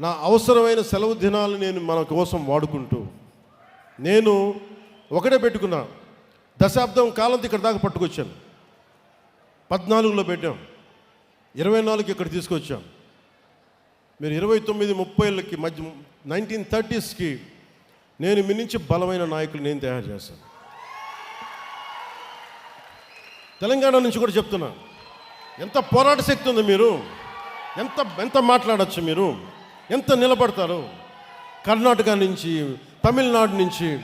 నా అవసరమైన సెలవు దినాలు నేను మన కోసం వాడుకుంటూ నేను ఒకటే పెట్టుకున్నా. దశాబ్దం కాలం ఇక్కడ దాకా పట్టుకొచ్చాను. పద్నాలుగులో పెట్టాం. ఇరవై నాలుగు ఇక్కడ తీసుకొచ్చాం. మీరు ఇరవై తొమ్మిది ముప్పైలకి మధ్య నైన్టీన్ థర్టీస్కి నేను మీ నుంచి బలమైన నాయకులు నేను తయారు చేస్తాను తెలంగాణ నుంచి కూడా చెప్తున్నా. ఎంత పోరాట శక్తి ఉంది మీరు? ఎంత ఎంత మాట్లాడచ్చు మీరు? ఎంత నిలబడతారు. కర్ణాటక నుంచి తమిళనాడు నుంచి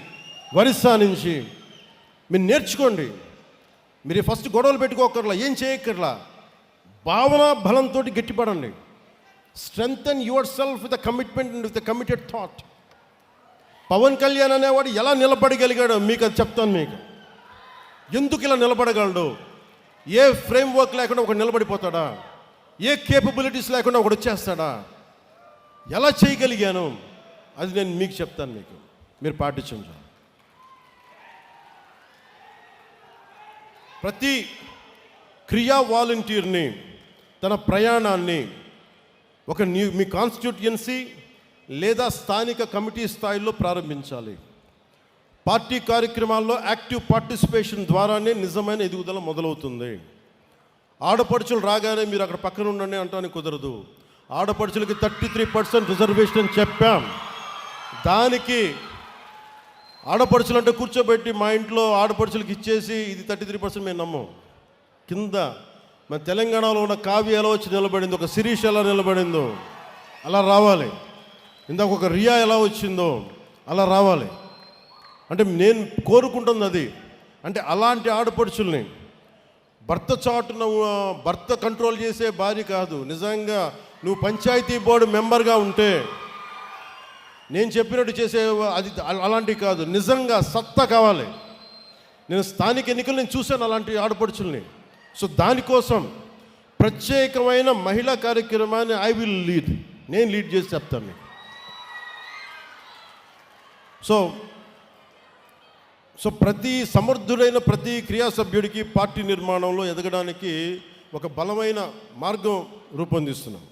ఒరిస్సా నుంచి. మీరు నేర్చుకోండి. మీరు ఫస్ట్ గొడవలు పెట్టుకోకర్లా ఏం చేయక్కర్లా. భావన బలంతో గట్టిపడండి. Strengthen yourself with commitment and with committed thought Pawan Kalyan అనేవాడు ఎలా నిలబడగలిగాడో మీకు అది చెప్తాను మీకు. ఎందుకు ఇలా నిలబడగలడు? ఏ ఫ్రేమ్ వర్క్ లేకుండా ఒకడు నిలబడిపోతాడా? ఏ కేపబిలిటీస్ లేకుండా ఒకడు వచ్చేస్తాడా? ఎలా చేయగలిగాను? అది నేను మీకు చెప్తాను మీకు. మీరు పాటించండి ప్రతి క్రియా వాలంటీర్ని తన ప్రయాణాన్ని ఒక న్యూ మీ కాన్స్టిట్యూయన్సీ లేదా స్థానిక కమిటీ స్థాయిలో ప్రారంభించాలి. పార్టీ కార్యక్రమాల్లో యాక్టివ్ పార్టిసిపేషన్ ద్వారానే నిజమైన ఎదుగుదల మొదలవుతుంది. ఆడపడుచులు రాగానే మీరు అక్కడ పక్కన ఉండండి అంటానికి కుదరదు. ఆడపడుచులకి థర్టీ త్రీ పర్సెంట్ రిజర్వేషన్ అని చెప్పాం. దానికి ఆడపడుచులు అంటే కూర్చోబెట్టి మా ఇంట్లో ఆడపడుచులకి ఇచ్చేసి ఇది థర్టీ త్రీ పర్సెంట్ మేము నమ్మం. కింద మన తెలంగాణలో ఉన్న కావ్య ఎలా వచ్చి నిలబడిందో ఒక శిరీష్ ఎలా నిలబడిందో అలా రావాలి. ఇందాక ఒక రియా ఎలా వచ్చిందో అలా రావాలి. అంటే నేను కోరుకుంటుంది అది. అంటే అలాంటి ఆడపడుచుల్ని భర్త చాటున భర్త కంట్రోల్ చేసే భార్య కాదు. నిజంగా నువ్వు పంచాయతీ బోర్డు మెంబర్గా ఉంటే నేను చెప్పినట్టు చేసే అది అలాంటివి కాదు. నిజంగా సత్తా కావాలి. నేను స్థానిక ఎన్నికలు నేను చూశాను అలాంటి ఆడపడుచుల్ని. సో దానికోసం ప్రత్యేకమైన మహిళా కార్యక్రమాన్ని ఐ విల్ లీడ్ నేను లీడ్ చేసి చెప్తాను మీకు. సో సో ప్రతి సమర్థుడైన ప్రతి క్రియా సభ్యుడికి పార్టీ నిర్మాణంలో ఎదగడానికి ఒక బలమైన మార్గం రూపొందిస్తున్నాం.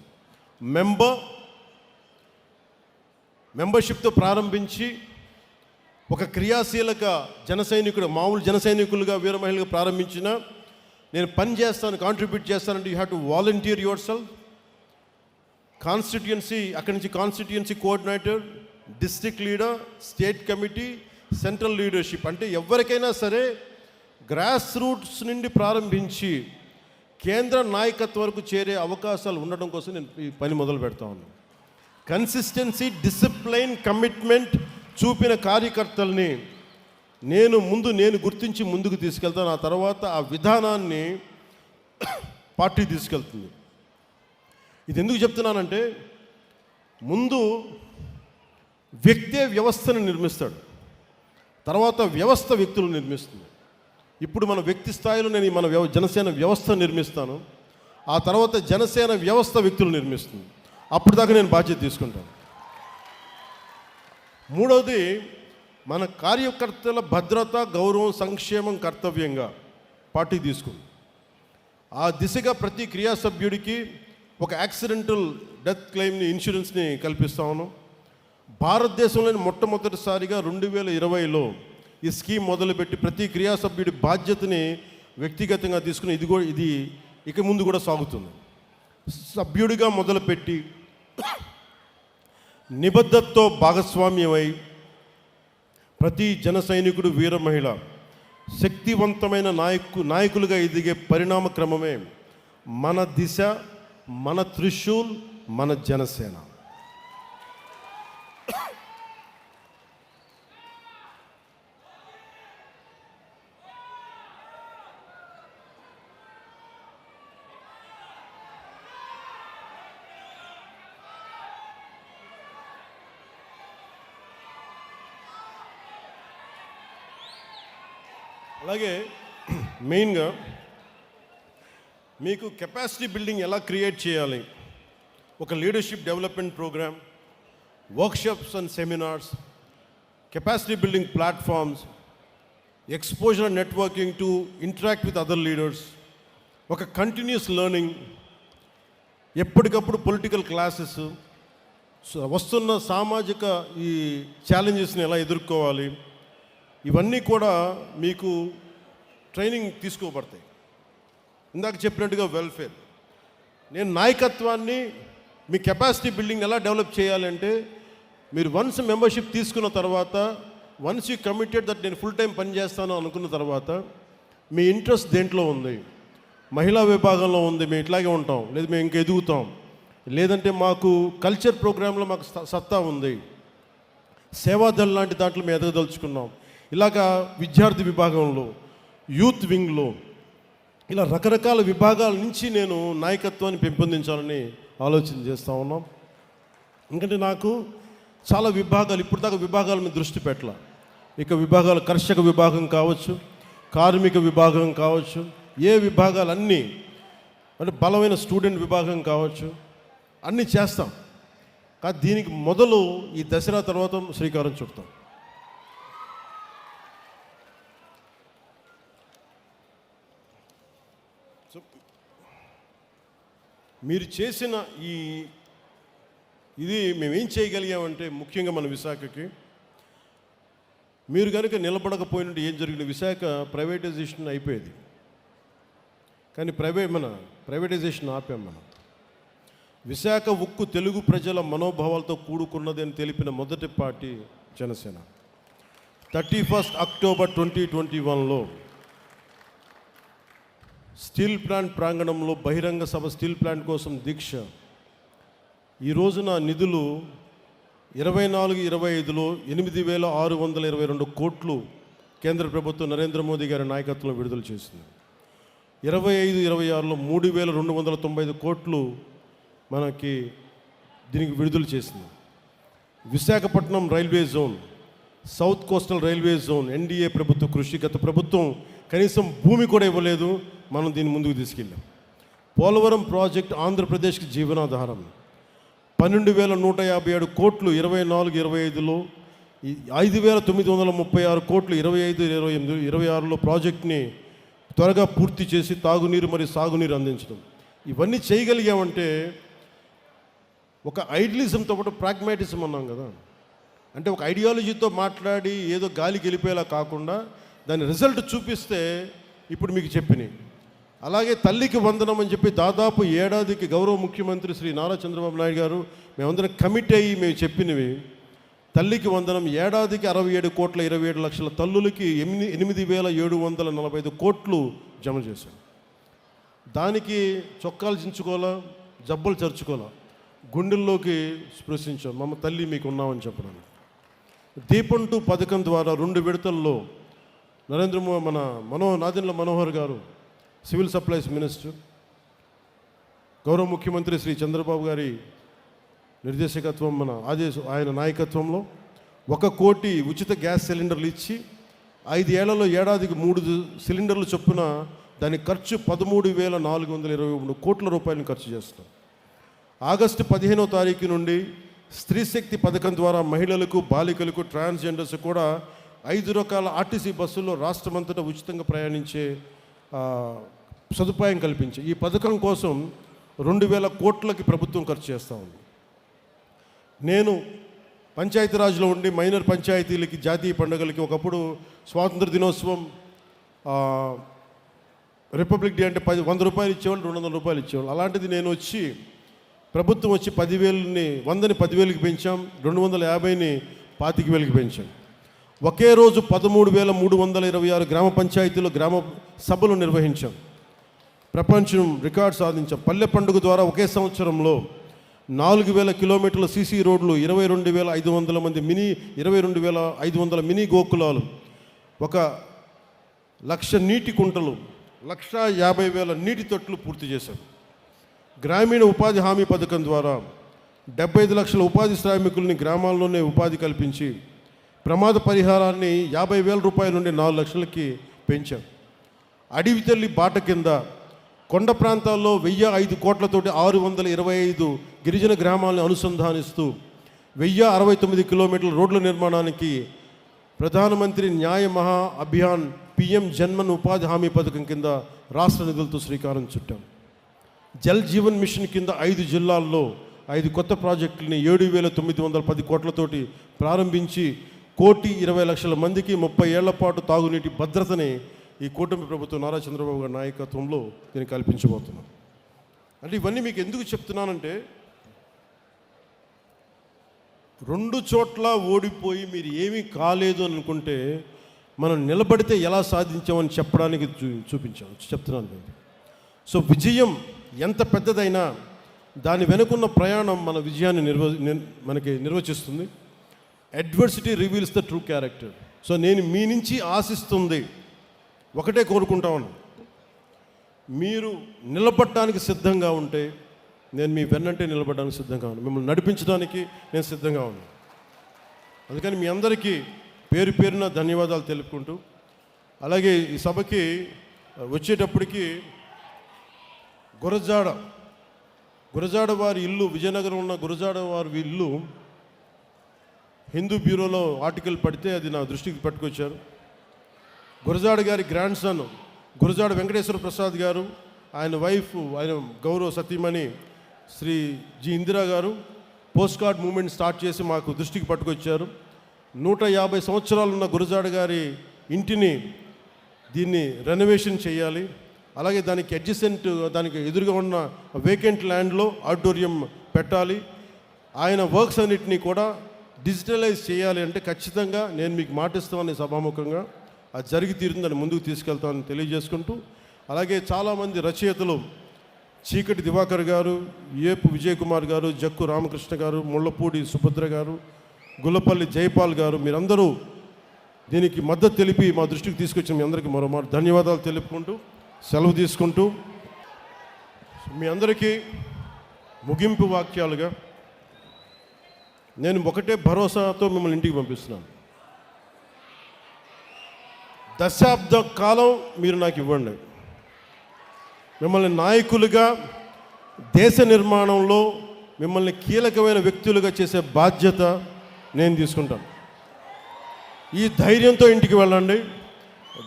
మెంబర్ మెంబర్షిప్తో ప్రారంభించి ఒక క్రియాశీలక జనసైనికుడు మామూలు జనసైనికులుగా వీర మహిళగా ప్రారంభించిన నేను పని చేస్తాను కాంట్రిబ్యూట్ చేస్తానంటే you have to volunteer yourself constituency అక్కడి నుంచి constituency coordinator district leader state committee central leadership అంటే ఎవరికైనా సరే గ్రాస్ రూట్స్ నుండి ప్రారంభించి కేంద్ర నాయకత్వం వరకు చేరే అవకాశాలు ఉండడం కోసం నేను ఈ పని మొదలు పెడతా ఉన్నాను కన్సిస్టెన్సీ డిసిప్లైన్ కమిట్మెంట్ చూపిన కార్యకర్తల్ని నేను ముందు నేను గుర్తించి ముందుకు తీసుకెళ్తాను ఆ తర్వాత ఆ విధానాన్ని పార్టీ తీసుకెళ్తుంది. ఇది ఎందుకు చెప్తున్నానంటే ముందు వ్యక్తే వ్యవస్థను నిర్మిస్తాడు తర్వాత వ్యవస్థ వ్యక్తులు నిర్మిస్తుంది. ఇప్పుడు మన వ్యక్తి స్థాయిలో నేను మన వ్యవ జనసేన వ్యవస్థ నిర్మిస్తాను. ఆ తర్వాత జనసేన వ్యవస్థ వ్యక్తులు నిర్మిస్తుంది. అప్పుడు దాకా నేను బాధ్యత తీసుకుంటాను. మూడవది మన కార్యకర్తల భద్రత గౌరవం సంక్షేమం కర్తవ్యంగా పార్టీ తీసుకుంది. ఆ దిశగా ప్రతి క్రియా సభ్యుడికి ఒక యాక్సిడెంటల్ డెత్ క్లెయిమ్ని ఇన్సూరెన్స్ని కల్పిస్తా ఉన్నాం. భారతదేశంలోని మొట్టమొదటిసారిగా రెండు వేల ఇరవైలో ఈ స్కీమ్ మొదలుపెట్టి ప్రతి క్రియా సభ్యుడి బాధ్యతని వ్యక్తిగతంగా తీసుకుని ఇది కూడా ఇది ఇక ముందు కూడా సాగుతుంది. సభ్యుడిగా మొదలుపెట్టి నిబద్ధతతో భాగస్వామ్యమై ప్రతి జన సైనికుడు వీర మహిళ శక్తివంతమైన నాయకు నాయకులుగా ఎదిగే పరిణామ క్రమమే మన దిశ మన త్రిశూల్ మన జనసేన. అలాగే మెయిన్గా మీకు కెపాసిటీ బిల్డింగ్ ఎలా క్రియేట్ చేయాలి? ఒక leadership development program workshops and seminars capacity building platforms exposure networking to interact with other leaders ఒక కంటిన్యూస్ లెర్నింగ్ ఎప్పటికప్పుడు పొలిటికల్ క్లాసెస్ వస్తున్న సామాజిక ఈ ఛాలెంజెస్ని ఎలా ఎదుర్కోవాలి? ఇవన్నీ కూడా మీకు ట్రైనింగ్ తీసుకోబడతాయి. ఇందాక చెప్పినట్టుగా వెల్ఫేర్. నేను నాయకత్వాన్ని మీ కెపాసిటీ బిల్డింగ్ ఎలా డెవలప్ చేయాలంటే మీరు వన్స్ మెంబర్షిప్ తీసుకున్న తర్వాత వన్స్ యూ కమిటెడ్ దట్ నేను ఫుల్ టైం పనిచేస్తాను అనుకున్న తర్వాత మీ ఇంట్రెస్ట్ దేంట్లో ఉంది? మహిళా విభాగంలో ఉంది మేము ఇట్లాగే ఉంటాం. లేదు మేము ఇంకా ఎదుగుతాం. లేదంటే మాకు కల్చర్ ప్రోగ్రాంలో మాకు స- సత్తా ఉంది. సేవాదళ లాంటి దాంట్లో మేము ఎదగదలుచుకున్నాం. ఇలాగా విద్యార్థి విభాగంలో యూత్ వింగ్లో ఇలా రకరకాల విభాగాల నుంచి నేను నాయకత్వాన్ని పెంపొందించాలని ఆలోచన చేస్తూ ఉన్నాం. ఎందుకంటే నాకు చాలా విభాగాలు ఇప్పుడు దాకా విభాగాల మీద దృష్టి పెట్టాల. ఇక విభాగాలు కర్షక విభాగం కావచ్చు కార్మిక విభాగం కావచ్చు ఏ విభాగాలన్నీ అంటే బలమైన స్టూడెంట్ విభాగం కావచ్చు అన్నీ చేస్తాం. కానీ దీనికి మొదలు ఈ దసరా తర్వాత శ్రీకారం చుడతాం. మీరు చేసిన ఈ ఇది మేమేం చేయగలిగామంటే ముఖ్యంగా మన విశాఖకి. మీరు కనుక నిలబడకపోయినట్టు ఏం జరిగిన విశాఖ ప్రైవేటైజేషన్ అయిపోయేది. కానీ ప్రైవే మన ప్రైవేటైజేషన్ ఆపాం మనం. విశాఖ ఉక్కు తెలుగు ప్రజల మనోభావాలతో కూడుకున్నది అని తెలిపిన మొదటి party Janasena. Thirty first October twenty twenty వన్లో స్టీల్ ప్లాంట్ ప్రాంగణంలో బహిరంగ సభ స్టీల్ ప్లాంట్ కోసం దీక్ష. ఈ రోజున నిధులు ఇరవై నాలుగు ఇరవై ఐదులో ఎనిమిది వేల ఆరు వందల ఇరవై రెండు కోట్లు కేంద్ర ప్రభుత్వం నరేంద్ర మోదీ గారి నాయకత్వంలో విడుదల చేసింది. ఇరవై ఐదు ఇరవై ఆరులో మూడు వేల రెండు వందల తొంభై ఐదు కోట్లు మనకి దీనికి విడుదల చేసింది. Visakhapatnam railway zone south coastal railway zone NDA ప్రభుత్వ కృషి గత ప్రభుత్వం కనీసం భూమి కూడా ఇవ్వలేదు. మనం దీన్ని ముందుకు తీసుకెళ్ళాం. పోలవరం ప్రాజెక్ట్ ఆంధ్రప్రదేశ్కి జీవనాధారం. పన్నెండు వేల నూట యాభై ఏడు కోట్లు ఇరవై నాలుగు ఇరవై ఐదులో ఐదు వేల తొమ్మిది వందల ముప్పై ఆరు కోట్లు ఇరవై ఐదు ఇరవై ఎనిమిది ఇరవై ఆరులో ప్రాజెక్ట్ని త్వరగా పూర్తి చేసి తాగునీరు మరియు సాగునీరు అందించడం. ఇవన్నీ చేయగలిగామంటే ఒక ఐడియలిజంతో పాటు ప్రాగ్మాటిజం అన్నాం కదా. అంటే ఒక ఐడియాలజీతో మాట్లాడి ఏదో గాలికి వెళ్ళిపోయేలా కాకుండా దాని రిజల్ట్ చూపిస్తే ఇప్పుడు మీకు చెప్పినాయి అలాగే తల్లికి వందనం అని చెప్పి దాదాపు ఏడాదికి గౌరవ ముఖ్యమంత్రి శ్రీ నారా చంద్రబాబు నాయుడు గారు మేమందరం కమిట్ అయ్యి మేము చెప్పినవి. తల్లికి వందనం ఏడాదికి అరవై ఏడు కోట్ల ఇరవై ఏడు లక్షల తల్లులకి ఎనిమిది ఎనిమిది వేల ఏడు వందల నలభై ఐదు కోట్లు జమ చేశాం. దానికి చొక్కాలు చించుకోవాలా జబ్బలు చరుచుకోవాలా? గుండెల్లోకి స్పృశించాం. మమ్మ తల్లి మీకు ఉన్నామని చెప్పడానికి దీపం టూ పథకం ద్వారా రెండు విడతల్లో నరేంద్ర మన మనో నాదిన్ల మనోహర్ గారు సివిల్ సప్లైస్ మినిస్టర్ గౌరవ ముఖ్యమంత్రి శ్రీ చంద్రబాబు గారి నిర్దేశకత్వం మన ఆదేశం ఆయన నాయకత్వంలో ఒక కోటి ఉచిత గ్యాస్ సిలిండర్లు ఇచ్చి ఐదేళ్ళలో ఏడాదికి మూడు సిలిండర్లు చొప్పున దాని ఖర్చు పదమూడు వేల నాలుగు వందల ఇరవై మూడు కోట్ల రూపాయలను ఖర్చు చేస్తాం ఆగస్టు పదిహేనో తారీఖు నుండి స్త్రీ శక్తి పథకం ద్వారా మహిళలకు బాలికలకు ట్రాన్స్జెండర్స్ కూడా ఐదు రకాల ఆర్టీసీ బస్సుల్లో రాష్ట్రమంతటా ఉచితంగా ప్రయాణించే సదుపాయం కల్పించి ఈ పథకం కోసం రెండు వేల కోట్లకి ప్రభుత్వం ఖర్చు చేస్తూ ఉంది. నేను పంచాయతీరాజ్లో ఉండి మైనర్ పంచాయతీలకి జాతీయ పండుగలకి ఒకప్పుడు స్వాతంత్ర దినోత్సవం రిపబ్లిక్ డే అంటే పది వంద రూపాయలు ఇచ్చేవాళ్ళు రెండు వందల రూపాయలు ఇచ్చేవాళ్ళు. అలాంటిది నేను వచ్చి ప్రభుత్వం వచ్చి పదివేలని వందని పదివేలకి పెంచాం రెండు వందల యాభైని పాతిక వేలకి పెంచాం. ఒకే రోజు పదమూడు వేల మూడు వందల ఇరవై ఆరు గ్రామ పంచాయతీలో గ్రామ సభలు నిర్వహించాం. ప్రపంచం రికార్డ్ సాధించాం. పల్లె పండుగ ద్వారా ఒకే సంవత్సరంలో నాలుగు వేల కిలోమీటర్ల సీసీ రోడ్లు ఇరవై రెండు వేల ఐదు వందల మంది మినీ ఇరవై రెండు వేల ఐదు వందల మినీ గోకులాలు ఒక లక్ష నీటి కుంటలు లక్ష యాభై వేల నీటి తొట్లు పూర్తి చేశాం. గ్రామీణ ఉపాధి హామీ పథకం ద్వారా డెబ్బై ఐదు లక్షల ఉపాధి శ్రామికుల్ని గ్రామాల్లోనే ఉపాధి కల్పించి ప్రమాద పరిహారాన్ని యాభై వేల రూపాయల నుండి నాలుగు లక్షలకి పెంచాం. అడవి తల్లి బాట కింద కొండ ప్రాంతాల్లో వెయ్యి ఐదు కోట్లతోటి ఆరు వందల ఇరవై ఐదు గిరిజన గ్రామాలను అనుసంధానిస్తూ వెయ్యి అరవై తొమ్మిది కిలోమీటర్ల రోడ్ల నిర్మాణానికి ప్రధానమంత్రి న్యాయ మహా అభియాన్ పిఎం జన్మన్ ఉపాధి హామీ పథకం కింద రాష్ట్ర నిధులతో శ్రీకారం చుట్టాం. జల్ జీవన్ మిషన్ కింద ఐదు జిల్లాల్లో ఐదు కొత్త ప్రాజెక్టులని ఏడు వేల తొమ్మిది వందల పది కోట్లతోటి ప్రారంభించి కోటి ఇరవై లక్షల మందికి ముప్పై ఏళ్ళ పాటు తాగునీటి భద్రతని ఈ కూటమి ప్రభుత్వం నారా చంద్రబాబు గారి నాయకత్వంలో నేను కల్పించబోతున్నాను అంటే ఇవన్నీ మీకు ఎందుకు చెప్తున్నానంటే రెండు చోట్ల ఓడిపోయి మీరు ఏమీ కాలేదు అనుకుంటే మనం నిలబడితే ఎలా సాధించామని చెప్పడానికి చూ చూపించాం చెప్తున్నాను నేను. సో విజయం ఎంత పెద్దదైనా దాని వెనుకున్న ప్రయాణం మన విజయాన్ని నిర్వ మనకి నిర్వచిస్తుంది. Adversity reveals the true character so నేను మీ నుంచి ఆశిస్తుంది. ఒకటే కోరుకుంటా ఉన్నాను. మీరు నిలబడటానికి సిద్ధంగా ఉంటే నేను మీ వెన్నంటే నిలబడడానికి సిద్ధంగా ఉన్నాను. మిమ్మల్ని నడిపించడానికి నేను సిద్ధంగా ఉన్నాను. అందుకని మీ అందరికీ పేరు పేరున ధన్యవాదాలు తెలుపుకుంటూ అలాగే ఈ సభకి వచ్చేటప్పటికి గురజాడ గురజాడ వారి ఇల్లు విజయనగరం ఉన్న గురజాడ వారి ఇల్లు హిందూ బ్యూరోలో ఆర్టికల్ పడితే అది నా దృష్టికి పట్టుకొచ్చారు. గురజాడ గారి గ్రాండ్ సన్ గురజాడ వెంకటేశ్వర ప్రసాద్ గారు ఆయన వైఫ్ ఆయన గౌరవ సతీమణి శ్రీ జి ఇందిరా గారు పోస్ట్ కార్డ్ మూమెంట్ స్టార్ట్ చేసి మాకు దృష్టికి పట్టుకొచ్చారు. నూట యాభై సంవత్సరాలు ఉన్న గురజాడ గారి ఇంటిని దీన్ని రెనోవేషన్ చేయాలి. అలాగే దానికి అడ్జసెంట్ దానికి ఎదురుగా ఉన్న వేకెంట్ ల్యాండ్లో ఆడిటోరియం పెట్టాలి. ఆయన వర్క్స్ అన్నిటినీ కూడా డిజిటలైజ్ చేయాలి అంటే ఖచ్చితంగా నేను మీకు మాటిస్తామని సభాముఖంగా అది జరిగి తీరుతుందని ముందుకు తీసుకెళ్తామని తెలియజేసుకుంటూ అలాగే చాలామంది రచయితలు చీకటి దివాకర్ గారు ఏపు విజయ్ కుమార్ గారు జక్కు రామకృష్ణ గారు ముళ్ళపూడి సుభద్ర గారు గుల్లపల్లి జైపాల్ గారు మీరందరూ దీనికి మద్దతు తెలిపి మా దృష్టికి తీసుకొచ్చిన మీ అందరికీ మరోమారు ధన్యవాదాలు తెలుపుకుంటూ సెలవు తీసుకుంటూ మీ అందరికీ ముగింపు వాక్యాలుగా నేను ఒకటే భరోసాతో మిమ్మల్ని ఇంటికి పంపిస్తున్నాను. దశాబ్ద కాలం మీరు నాకు ఇవ్వండి. మిమ్మల్ని నాయకులుగా దేశ నిర్మాణంలో మిమ్మల్ని కీలకమైన వ్యక్తులుగా చేసే బాధ్యత నేను తీసుకుంటాను. ఈ ధైర్యంతో ఇంటికి వెళ్ళండి.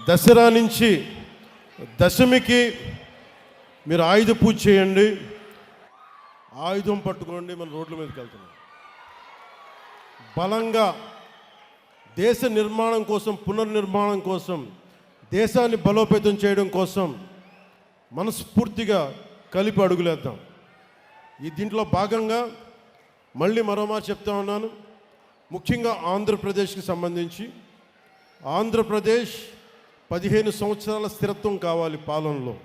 దసరా నుంచి దశమికి మీరు ఆయుధ పూజ చేయండి. ఆయుధం పట్టుకోండి మన రోడ్ల మీదకి వెళ్తున్నాం. బలంగా దేశ నిర్మాణం కోసం పునర్నిర్మాణం కోసం దేశాన్ని బలోపేతం చేయడం కోసం మనస్ఫూర్తిగా కలిపి అడుగులేద్దాం. ఈ దీంట్లో భాగంగా మళ్ళీ మరోమారు చెప్తా ఉన్నాను. ముఖ్యంగా ఆంధ్రప్రదేశ్కి సంబంధించి ఆంధ్రప్రదేశ్ పదిహేను సంవత్సరాల స్థిరత్వం కావాలి పాలనలో.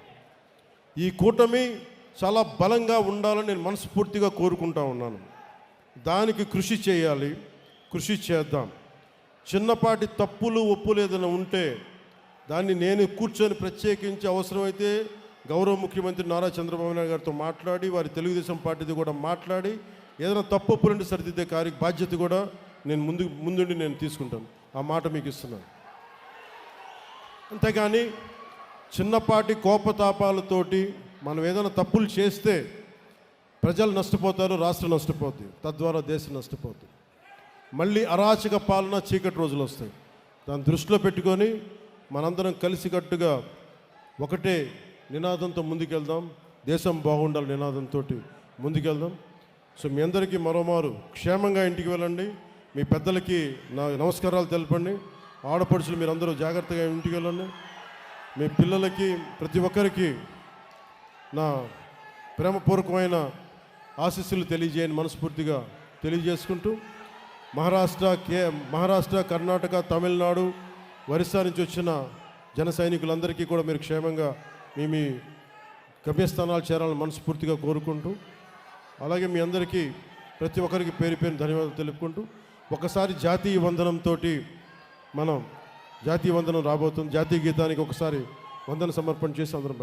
ఈ కూటమి చాలా బలంగా ఉండాలని నేను మనస్ఫూర్తిగా కోరుకుంటా ఉన్నాను. దానికి కృషి చేయాలి. కృషి చేద్దాం. చిన్నపాటి తప్పులు ఒప్పులు ఏదైనా ఉంటే దాన్ని నేను కూర్చొని ప్రత్యేకించి అవసరమైతే గౌరవ ముఖ్యమంత్రి నారా చంద్రబాబు నాయుడు గారితో మాట్లాడి వారి తెలుగుదేశం పార్టీది కూడా మాట్లాడి ఏదైనా తప్పు ఒప్పులుంటే సరిదిద్దే కార్య బాధ్యత కూడా నేను ముందు ముందుండి నేను తీసుకుంటాను. ఆ మాట మీకు ఇస్తున్నాను. అంతేగాని చిన్నపాటి కోపతాపాలతోటి మనం ఏదైనా తప్పులు చేస్తే ప్రజలు నష్టపోతారు రాష్ట్రం నష్టపోద్ది తద్వారా దేశం నష్టపోతుంది మళ్ళీ అరాచక పాలన చీకటి రోజులు వస్తాయి. దాన్ని దృష్టిలో పెట్టుకొని మనందరం కలిసికట్టుగా ఒకటే నినాదంతో ముందుకెళ్దాం. దేశం బాగుండాలి నినాదంతో ముందుకెళ్దాం. సో మీ అందరికీ మరోమారు క్షేమంగా ఇంటికి వెళ్ళండి. మీ పెద్దలకి నా నమస్కారాలు తెలపండి. ఆడపడుచులు మీరందరూ జాగ్రత్తగా ఇంటికి వెళ్ళండి. మీ పిల్లలకి ప్రతి ఒక్కరికి నా ప్రేమపూర్వకమైన ఆశీస్సులు తెలియజేయని మనస్ఫూర్తిగా తెలియజేసుకుంటూ మహారాష్ట్ర కే మహారాష్ట్ర కర్ణాటక తమిళనాడు ఒరిస్సా నుంచి వచ్చిన జన సైనికులందరికీ కూడా మీరు క్షేమంగా మీ మీ గమ్యస్థానాలు చేరాలని మనస్ఫూర్తిగా కోరుకుంటూ అలాగే మీ అందరికీ ప్రతి ఒక్కరికి పేరు పేరు ధన్యవాదాలు తెలుపుకుంటూ ఒకసారి జాతీయ వందనంతో మనం జాతీయ వందనం రాబోతుంది. జాతీయ గీతానికి ఒకసారి వందన సమర్పణ చేసి అందరం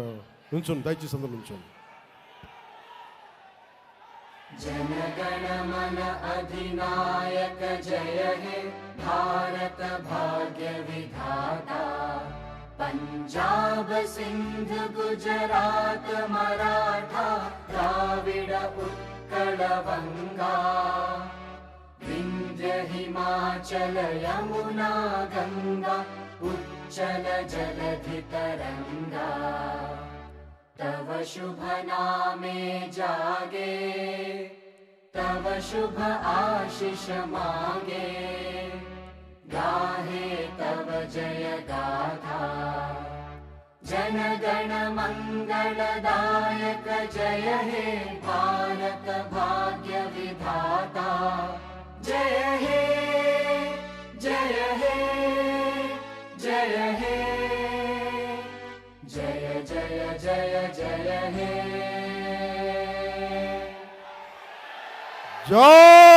నుంచోండి దయచేసి అందరం నుంచోండి जनगणमन अधिनायक जय हे भारत भाग्य विधाता। पञ्जाब सिन्ध गुजरात मराठा द्राविड उत्कल वङ्गा विन्ध्य हिमाचल यमुना गङ्गा उच्चल जलधितरङ्गा तव शुभ नामे जागे तव शुभ आशिष मागे। गाहे तव जय गाथा जनगण मङ्गलदायक जय हे भारत भाग्य विधाता। जय हे जय हे जय हे जय जय जय जय हे జై